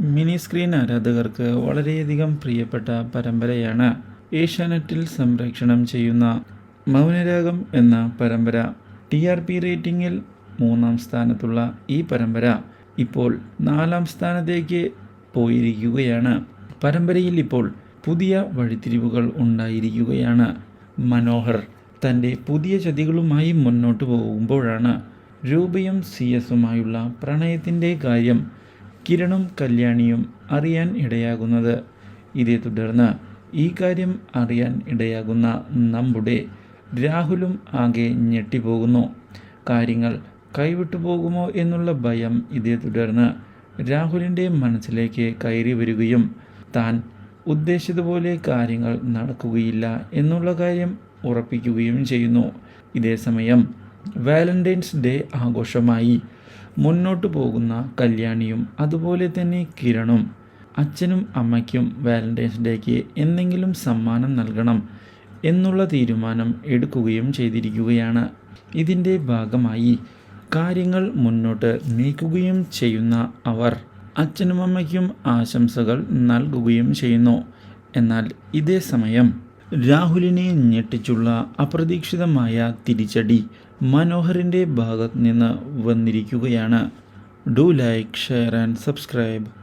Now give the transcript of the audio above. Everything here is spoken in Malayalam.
മിനി സ്ക്രീൻ ആരാധകർക്ക് വളരെയധികം പ്രിയപ്പെട്ട പരമ്പരയാണ് ഏഷ്യാനെറ്റിൽ സംപ്രേക്ഷണം ചെയ്യുന്ന മൗനരാഗം എന്ന പരമ്പര. ടി ആർ പി റേറ്റിംഗിൽ മൂന്നാം സ്ഥാനത്തുള്ള ഈ പരമ്പര ഇപ്പോൾ നാലാം സ്ഥാനത്തേക്ക് പോയിരിക്കുകയാണ്. പരമ്പരയിൽ ഇപ്പോൾ പുതിയ വഴിത്തിരിവുകൾ ഉണ്ടായിരിക്കുകയാണ്. മനോഹർ തന്റെ പുതിയ ചതികളുമായി മുന്നോട്ട് പോകുമ്പോഴാണ് രൂപയും സി എസുമായുള്ള പ്രണയത്തിന്റെ കാര്യം കിരണും കല്യാണിയും അറിയാൻ ഇടയാകുന്നത്. ഇതേ തുടർന്ന് ഈ കാര്യം അറിയാൻ ഇടയാകുന്ന നമ്മുടെ രാഹുലും ആകെ ഞെട്ടിപ്പോകുന്നു. കാര്യങ്ങൾ കൈവിട്ടു പോകുമോ എന്നുള്ള ഭയം ഇതേ തുടർന്ന് രാഹുലിന്റെ മനസ്സിലേക്ക് കയറി വരികയും താൻ ഉദ്ദേശിച്ചതുപോലെ കാര്യങ്ങൾ നടക്കുകയില്ല എന്നുള്ള കാര്യം ഉറപ്പിക്കുകയും ചെയ്യുന്നു. ഇതേസമയം വാലന്റൈൻസ് ഡേ ആഘോഷമായി. മുന്നോട്ട് പോകുന്ന കല്യാണിയും അതുപോലെ തന്നെ കിരണും അച്ഛനും അമ്മയ്ക്കും വാലന്റൈൻസ് ഡേക്ക് എന്തെങ്കിലും സമ്മാനം നൽകണം എന്നുള്ള തീരുമാനം എടുക്കുകയും ചെയ്തിരിക്കുകയാണ്. ഇതിന്റെ ഭാഗമായി കാര്യങ്ങൾ മുന്നോട്ട് നീക്കുകയും ചെയ്യുന്ന അവർ അച്ഛനും അമ്മയ്ക്കും ആശംസകൾ നൽകുകയും ചെയ്യുന്നു. എന്നാൽ ഇതേ സമയം രാഹുലിനെ ഞെട്ടിച്ചുള്ള അപ്രതീക്ഷിതമായ തിരിച്ചടി മനോഹറിന്റെ ഭാഗത്ത് നിന്ന് വന്നിരിക്കുകയാണ്. Do like share and subscribe.